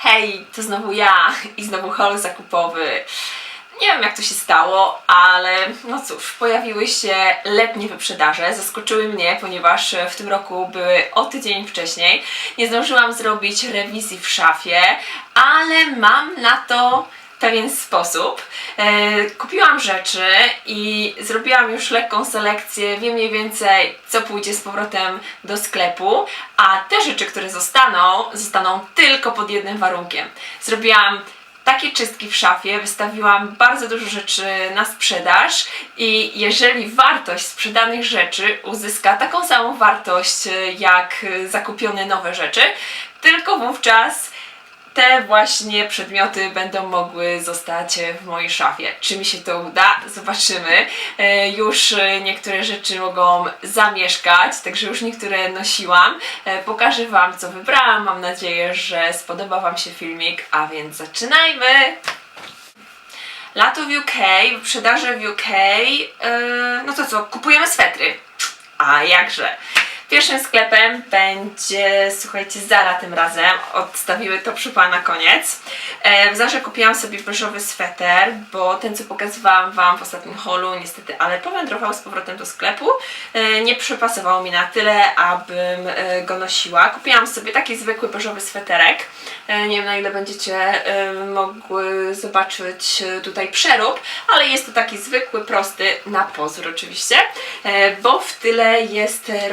Hej, to znowu ja i znowu haul zakupowy. Nie wiem jak to się stało, ale no cóż, pojawiły się letnie wyprzedaże. Zaskoczyły mnie, ponieważ w tym roku były o tydzień wcześniej. Nie zdążyłam zrobić rewizji w szafie, ale mam na to pewien sposób. E, kupiłam rzeczy i zrobiłam już lekką selekcję, wiem mniej więcej co pójdzie z powrotem do sklepu, a te rzeczy, które zostaną, zostaną tylko pod jednym warunkiem. Zrobiłam takie czystki w szafie, wystawiłam bardzo dużo rzeczy na sprzedaż i jeżeli wartość sprzedanych rzeczy uzyska taką samą wartość e, jak e, zakupione nowe rzeczy, tylko wówczas te właśnie przedmioty będą mogły zostać w mojej szafie. Czy mi się to uda? Zobaczymy. E, Już e, niektóre rzeczy mogą zamieszkać, także już niektóre nosiłam. E, Pokażę Wam, co wybrałam. Mam nadzieję, że spodoba Wam się filmik, a więc zaczynajmy! Lato w UK, wyprzedaże w UK. No to co, kupujemy swetry. A jakże. Pierwszym sklepem będzie, słuchajcie, Zara tym razem. Odstawiły to przypa na koniec. E, w Zarze kupiłam sobie beżowy sweter, bo ten, co pokazywałam Wam w ostatnim holu, niestety, ale powędrował z powrotem do sklepu. E, nie przypasował mi na tyle, abym e, go nosiła. Kupiłam sobie taki zwykły beżowy sweterek. Nie wiem, na ile będziecie mogły zobaczyć tutaj przerób, ale jest to taki zwykły, prosty, na pozór oczywiście, bo w tyle jest e,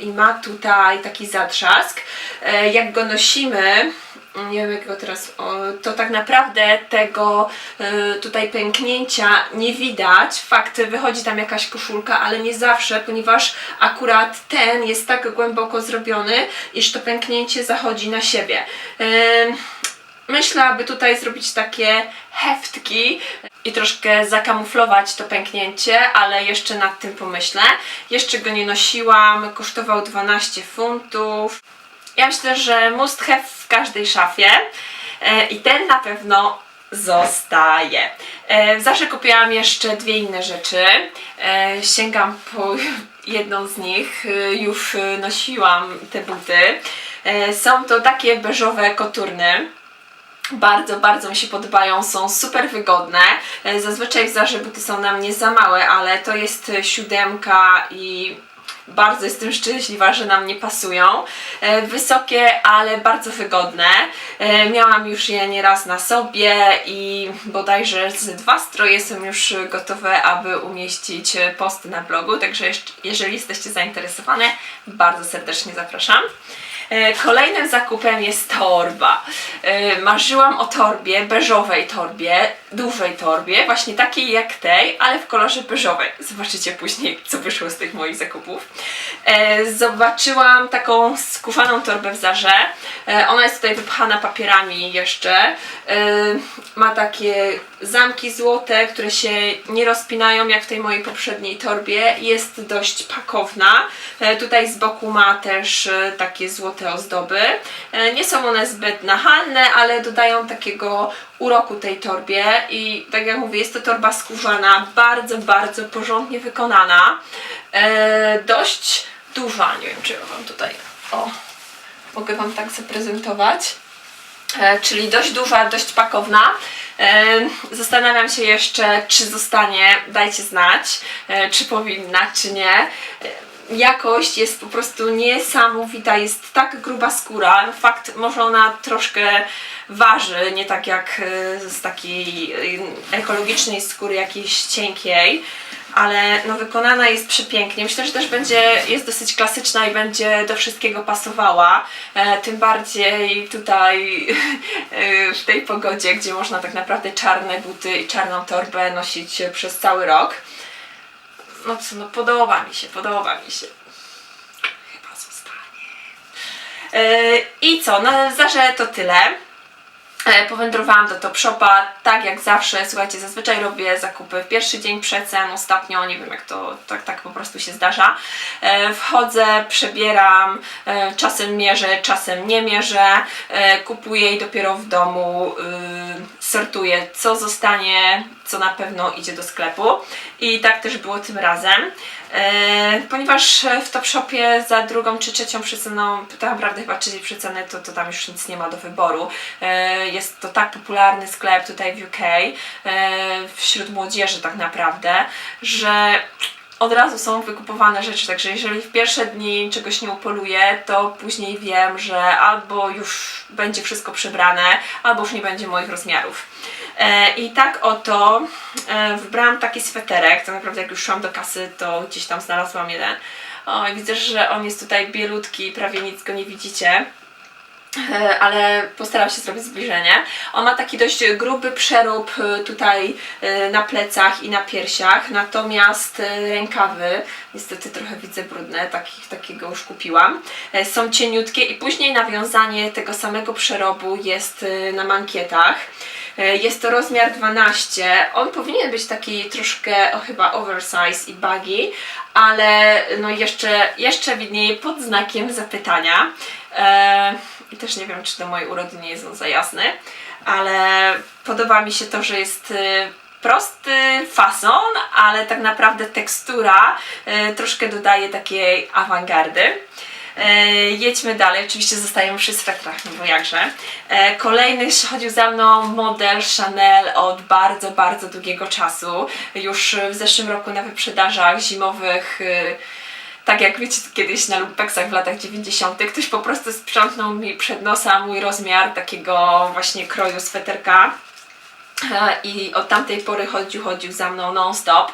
i ma tutaj taki zatrzask. E, Jak go nosimy, nie wiem jak go teraz, to tak naprawdę tego e, tutaj pęknięcia nie widać. Fakt, wychodzi tam jakaś koszulka, ale nie zawsze, ponieważ akurat ten jest tak głęboko zrobiony, iż to pęknięcie zachodzi na siebie. Myślę, aby tutaj zrobić takie heftki i troszkę zakamuflować to pęknięcie, ale jeszcze nad tym pomyślę. Jeszcze go nie nosiłam, kosztował 12 funtów. Ja myślę, że must have w każdej szafie e, i ten na pewno zostaje. E, Zawsze kupiłam jeszcze dwie inne rzeczy. E, Sięgam po jedną z nich. Już nosiłam te buty. Są to takie beżowe koturny. Bardzo, bardzo mi się podobają, są super wygodne. E, Zazwyczaj w Zarze buty są na mnie za małe, ale to jest siódemka i bardzo jestem szczęśliwa, że nam nie pasują. E, Wysokie, ale bardzo wygodne. E, Miałam już je nieraz na sobie i bodajże z dwa stroje są już gotowe, aby umieścić posty na blogu, także jeżeli jesteście zainteresowane, bardzo serdecznie zapraszam. E, Kolejnym zakupem jest torba. E, Marzyłam o torbie, beżowej torbie, dużej torbie, właśnie takiej jak tej, ale w kolorze beżowej. Zobaczycie później, co wyszło z tych moich zakupów. E, Zobaczyłam taką skówaną torbę w Zarze. Ona jest tutaj wypchana papierami jeszcze. Ma takie zamki złote, które się nie rozpinają jak w tej mojej poprzedniej torbie. Jest dość pakowna. Tutaj z boku ma też takie złote ozdoby. E, Nie są one zbyt nachalne, ale dodają takiego uroku tej torbie i tak jak mówię, jest to torba skórzana, bardzo, bardzo porządnie wykonana. E, dość duża, nie wiem czy ja wam tutaj, o, mogę wam tak zaprezentować. E, czyli dość duża, dość pakowna. Zastanawiam się jeszcze, czy zostanie, dajcie znać, czy powinna, czy nie. Jakość jest po prostu niesamowita, jest tak gruba skóra. Fakt, może ona troszkę waży, nie tak jak e, z takiej e, ekologicznej skóry jakiejś cienkiej, ale no wykonana jest przepięknie. Myślę, że też będzie, jest dosyć klasyczna i będzie do wszystkiego pasowała. E, tym bardziej tutaj e, w tej pogodzie, gdzie można tak naprawdę czarne buty i czarną torbę nosić przez cały rok. No co, no podoba mi się, podoba mi się. Chyba zostanie. E, I co, na Zarze to tyle. E, Powędrowałam do Top Shopa, tak jak zawsze, słuchajcie, zazwyczaj robię zakupy w pierwszy dzień przecen, ostatnio, nie wiem jak to tak, tak po prostu się zdarza. E, Wchodzę, przebieram, czasem mierzę, czasem nie mierzę, kupuję i dopiero w domu y, sortuję, co zostanie, co na pewno idzie do sklepu. I tak też było tym razem. E, ponieważ w Topshopie za drugą czy trzecią przeceną, tak naprawdę chyba trzeciej przeceny, to, to tam już nic nie ma do wyboru. E, jest to tak popularny sklep tutaj w UK, e, wśród młodzieży tak naprawdę, że od razu są wykupowane rzeczy, także jeżeli w pierwsze dni czegoś nie upoluję, to później wiem, że albo już będzie wszystko przebrane, albo już nie będzie moich rozmiarów. E, I tak oto e, wybrałam taki sweterek, to naprawdę jak już szłam do kasy, to gdzieś tam znalazłam jeden. O, widzę, że on jest tutaj bielutki, prawie nic go nie widzicie. E, ale postaram się zrobić zbliżenie. On ma taki dość gruby przerób e, tutaj e, na plecach i na piersiach, natomiast rękawy, niestety trochę widzę brudne, takich, takiego już kupiłam, są cieniutkie i później nawiązanie tego samego przerobu jest na mankietach. Jest to rozmiar 12. On powinien być taki troszkę o, chyba oversize i baggy, ale no jeszcze, jeszcze widnieje pod znakiem zapytania. I też nie wiem, czy do mojej urody nie jest on za jasny, ale podoba mi się to, że jest e, prosty fason, ale tak naprawdę tekstura e, troszkę dodaje takiej awangardy. E, jedźmy dalej, oczywiście zostajemy przy swetrach, no bo jakże. Kolejny chodził za mną model Chanel od bardzo, bardzo długiego czasu. Już w zeszłym roku na wyprzedażach zimowych. Tak jak wiecie, kiedyś na lumpeksach w latach 90. ktoś po prostu sprzątnął mi przed nosa mój rozmiar takiego właśnie kroju sweterka. E, I od tamtej pory chodził, chodził za mną non-stop.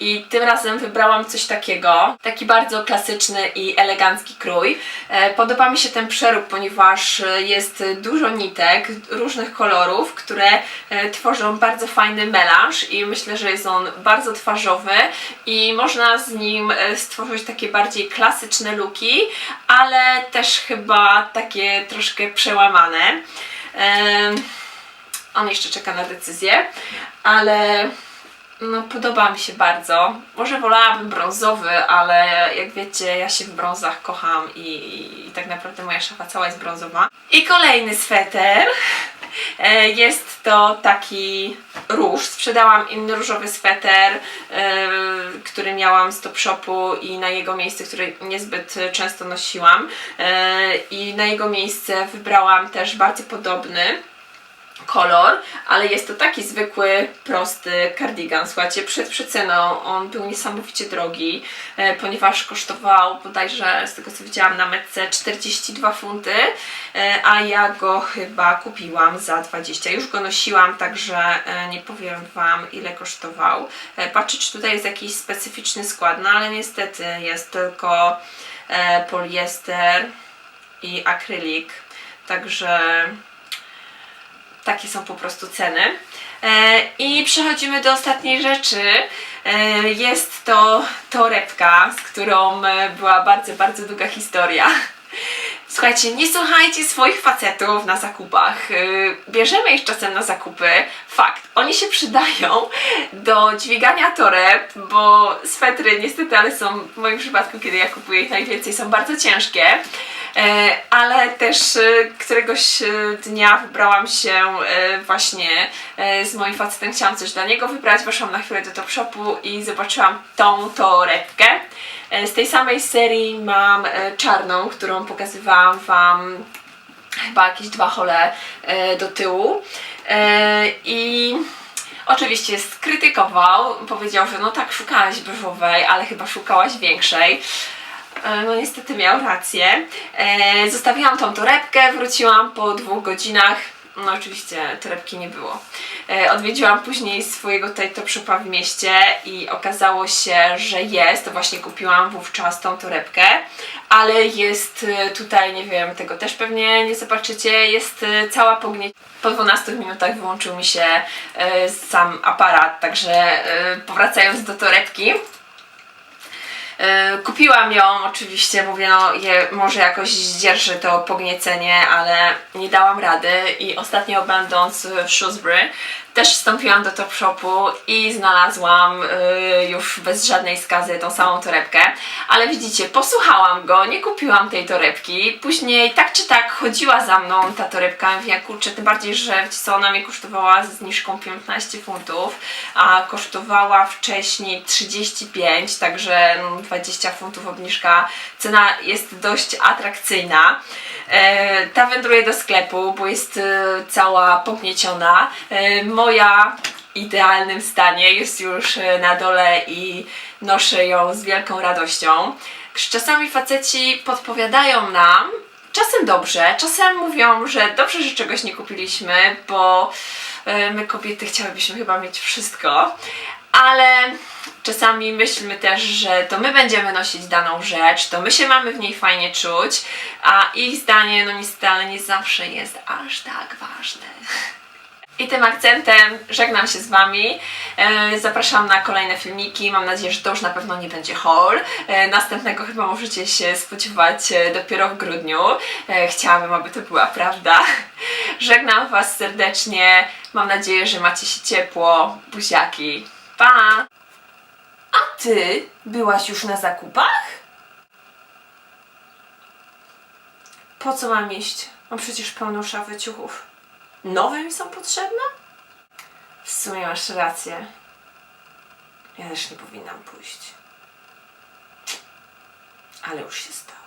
I tym razem wybrałam coś takiego, taki bardzo klasyczny i elegancki krój. E, Podoba mi się ten przerób, ponieważ jest dużo nitek różnych kolorów, które e, tworzą bardzo fajny melanż i myślę, że jest on bardzo twarzowy i można z nim stworzyć takie bardziej klasyczne luki, ale też chyba takie troszkę przełamane. On jeszcze czeka na decyzję, ale no, podoba mi się bardzo. Może wolałabym brązowy, ale jak wiecie, ja się w brązach kocham i, i tak naprawdę moja szafa cała jest brązowa. I kolejny sweter. E, Jest to taki róż. Sprzedałam inny różowy sweter, e, który miałam z Top Shopu i na jego miejsce, który niezbyt często nosiłam. E, I na jego miejsce wybrałam też bardzo podobny kolor, ale jest to taki zwykły, prosty cardigan. Słuchajcie, przed przeceną on był niesamowicie drogi, e, ponieważ kosztował bodajże, z tego co widziałam na metce, 42 funty, e, a ja go chyba kupiłam za 20. Już go nosiłam, także e, nie powiem Wam ile kosztował. Patrzę, czy tutaj jest jakiś specyficzny skład, no ale niestety jest tylko poliester i akrylik, także takie są po prostu ceny. E, I przechodzimy do ostatniej rzeczy. E, jest to torebka, z którą e, była bardzo, bardzo długa historia. Słuchajcie, nie słuchajcie swoich facetów na zakupach. Bierzemy ich czasem na zakupy. Fakt, oni się przydają do dźwigania toreb, bo swetry niestety, ale są w moim przypadku, kiedy ja kupuję ich najwięcej, są bardzo ciężkie. E, ale też e, któregoś e, dnia wybrałam się właśnie z moim facetem, chciałam coś dla niego wybrać, weszłam na chwilę do Top Shopu i zobaczyłam tą torebkę. Z tej samej serii mam czarną, którą pokazywałam Wam chyba jakieś dwa hole do tyłu. I oczywiście skrytykował, powiedział, że no tak, szukałaś beżowej, ale chyba szukałaś większej. E, No niestety miał rację. E, zostawiłam tą torebkę, wróciłam po dwóch godzinach. No oczywiście torebki nie było. E, odwiedziłam później swojego tutaj top shopa w mieście i okazało się, że jest. Właśnie kupiłam wówczas tą torebkę, ale jest tutaj, nie wiem, tego też pewnie nie zobaczycie, jest cała pognie... Po 12 minutach wyłączył mi się sam aparat, także powracając do torebki, Kupiłam ją oczywiście, mówię, no je, może jakoś zdzierży to pogniecenie, ale nie dałam rady i ostatnio będąc w Shrewsbury też wstąpiłam do Topshopu i znalazłam y, już bez żadnej skazy tą samą torebkę, ale widzicie, posłuchałam go, nie kupiłam tej torebki, później tak czy tak chodziła za mną ta torebka, mówię, kurczę, tym bardziej, że co, ona mnie kosztowała ze zniżką 15 funtów, a kosztowała wcześniej 35, także no, 20 funtów obniżka, cena jest dość atrakcyjna. E, ta wędruje do sklepu, bo jest e, cała pognieciona. E, moja w idealnym stanie jest już e, na dole i noszę ją z wielką radością. Czasami faceci podpowiadają nam, czasem dobrze, czasem mówią, że dobrze, że czegoś nie kupiliśmy, bo e, my kobiety chciałybyśmy chyba mieć wszystko, ale czasami myślmy też, że to my będziemy nosić daną rzecz, to my się mamy w niej fajnie czuć, a ich zdanie, no niestety, nie zawsze jest aż tak ważne. I tym akcentem żegnam się z Wami. E, Zapraszam na kolejne filmiki. Mam nadzieję, że to już na pewno nie będzie haul. E, Następnego chyba możecie się spodziewać e, dopiero w grudniu. Chciałabym, aby to była prawda. Żegnam Was serdecznie. Mam nadzieję, że macie się ciepło. Buziaki. Pa! A Ty byłaś już na zakupach? Po co mam iść? Mam przecież pełną szafę ciuchów. Nowe mi są potrzebne? W sumie masz rację. Ja też nie powinnam pójść. Ale już się stało.